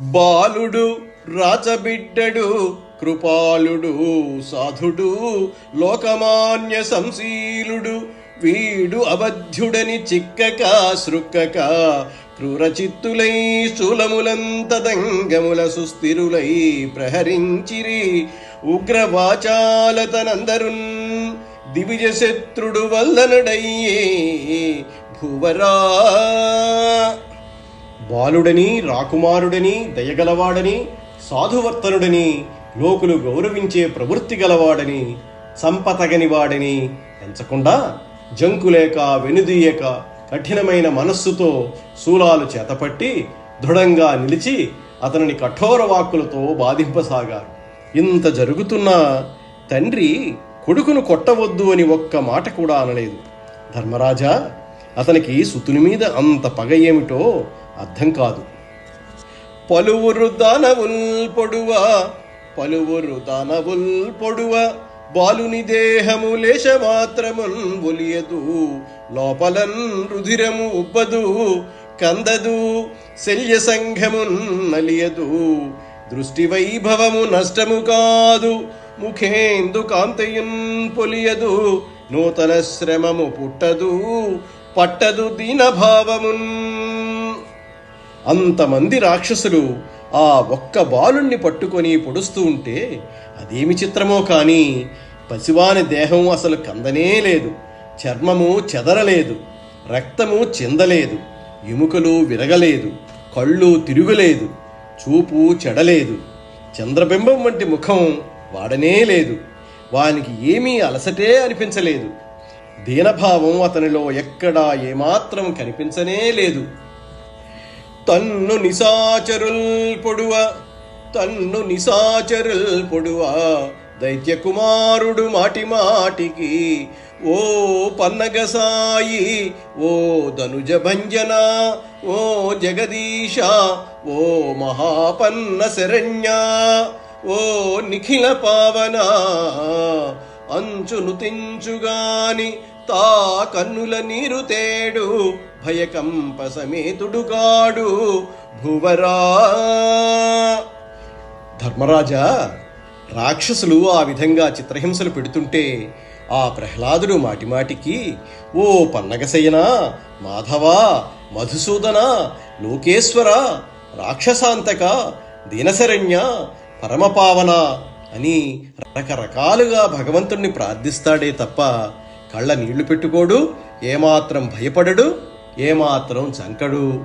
బాలుడు రాచబిడ్డడు కృపాలుడు సాధుడు లోకమాన్య సంశీలుడు వీడు అబద్ధుడని చిక్కక సృక్కక క్రూరచిత్తులై శూలములంతదంగముల సుస్థిరులై ప్రహరించిరి. ఉగ్రవాచాలతనందరున్ దివిజ శత్రుడు వల్లనడయ్యే భువరా. బాలుడని రాకుమారుడని దయగలవాడని సాధువర్తనుడని లోకులు గౌరవించే ప్రవృత్తి గలవాడని సంపతగనివాడని ఎంచకుండా జంకులేక వెనుదీయక కఠినమైన మనస్సుతో శూలాలు చేతపట్టి దృఢంగా నిలిచి అతనిని కఠోర వాక్కులతో బాధింపసాగారు. ఇంత జరుగుతున్నా తండ్రి కొడుకును కొట్టవద్దు అని ఒక్క మాట కూడా అనలేదు. ధర్మరాజా అతనికి సుతుని మీద అంత పగ ఏమిటో అర్థం కాదు. పలువురు దానవుల్ పొడువ పలువురు దానవుల్ పొడువ బాలుని దేహము లేశ మాత్రమున్ ఒలియదు లోపలన్ రుధిరము ఉబ్బదు కందదు శల్య సంఘమున్ నలియదు. దృష్టి వైభవము నష్టము కాదు ముఖేందు కాంతయున్ పొలియదు నూతన శ్రమము పుట్టదు పట్టదు దీనభావమున్ అంతమంది రాక్షసులు ఆ ఒక్క బాలుణ్ణి పట్టుకొని పొడుస్తూ ఉంటే అదేమి చిత్రమో కానీ పసివాని దేహం అసలు కందనే లేదు. చర్మము చెదరలేదు. రక్తము చిందలేదు. ఎముకలు విరగలేదు. కళ్ళు తిరుగులేదు. చూపు చెడలేదు. చంద్రబింబం వంటి ముఖం వాడనే లేదు. వానికి ఏమీ అలసటే అనిపించలేదు. దీనభావం అతనిలో ఎక్కడా ఏమాత్రం కనిపించనే లేదు. తన్ను నిశాచరుల్ పొడువ తన్ను నిశాచరుల్ పొడువ. దైత్య కుమారుడు మాటి మాటికి ఓ పన్నగసాయి ఓ ధనుజ భంజన ఓ జగదీశ ఓ మహాపన్న శరణ్య ఓ నిఖిల పావన. అంచును తెంచుగాని తా కన్నుల నీరు తేడు భయకంప సమేతుడు కాడు భువరా. ధర్మరాజా రాక్షసులు ఆ విధంగా చిత్రహింసలు పెడుతుంటే ఆ ప్రహ్లాదుడు మాటిమాటికి ఓ పన్నగసయ్యనా మాధవా మధుసూదన లోకేశ్వర రాక్షసాంతక దీనశరణ్య పరమపావన అని రకరకాలుగా భగవంతుణ్ణి ప్రార్థిస్తాడే తప్ప కళ్ళ నీళ్ళు పెట్టుకోడు ఏమాత్రం భయపడడు ఏమాత్రం చంకడు.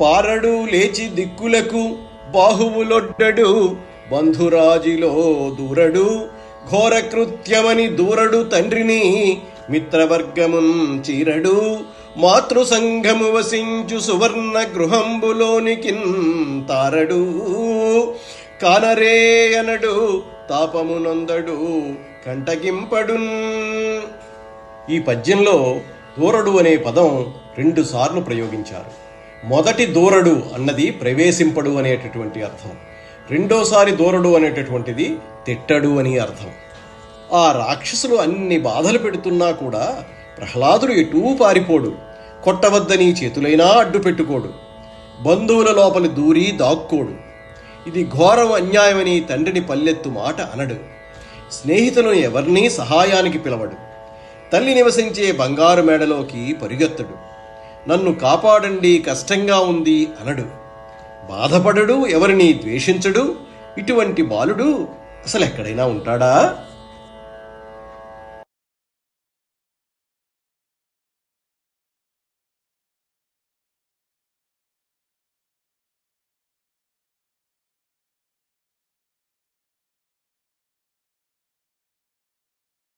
పారడు లేచి దిక్కులకు బాహువులొడ్డడు బంధురాజిలో దూరడు. ఘోర కృత్యమని దూరడు తండ్రిని మిత్రవర్గమున్ చీరడు. మాతృ సంఘము వసించు సువర్ణ గృహంబులోనికి తారడు. కానరే అనడు తాపమునందడు కంటగింపడున్ ఈ పద్యంలో దూరడు అనే పదం రెండు సార్లు ప్రయోగించారు. మొదటి దూరడు అన్నది ప్రవేశింపడు అనేటటువంటి అర్థం. రెండోసారి దూరడు అనేటటువంటిది తిట్టడు అని అర్థం. ఆ రాక్షసులు అన్ని బాధలు పెడుతున్నా కూడా ప్రహ్లాదుడు ఎటూ పారిపోడు. కొట్టవద్దని చేతులైనా అడ్డు పెట్టుకోడు. బంధువుల లోపలి దూరి దాక్కోడు. ఇది ఘోరం అన్యాయమని తండ్రిని పల్లెత్తు మాట అనడు. స్నేహితులను ఎవరినీ సహాయానికి పిలవడు. తల్లి నివసించే బంగారు మేడలోకి పరిగెత్తడు. నన్ను కాపాడండి కష్టంగా ఉంది అనడు. బాధపడడు ఎవరిని ద్వేషించడు? ఇటువంటి బాలుడు అసలు ఎక్కడైనా ఉంటాడా?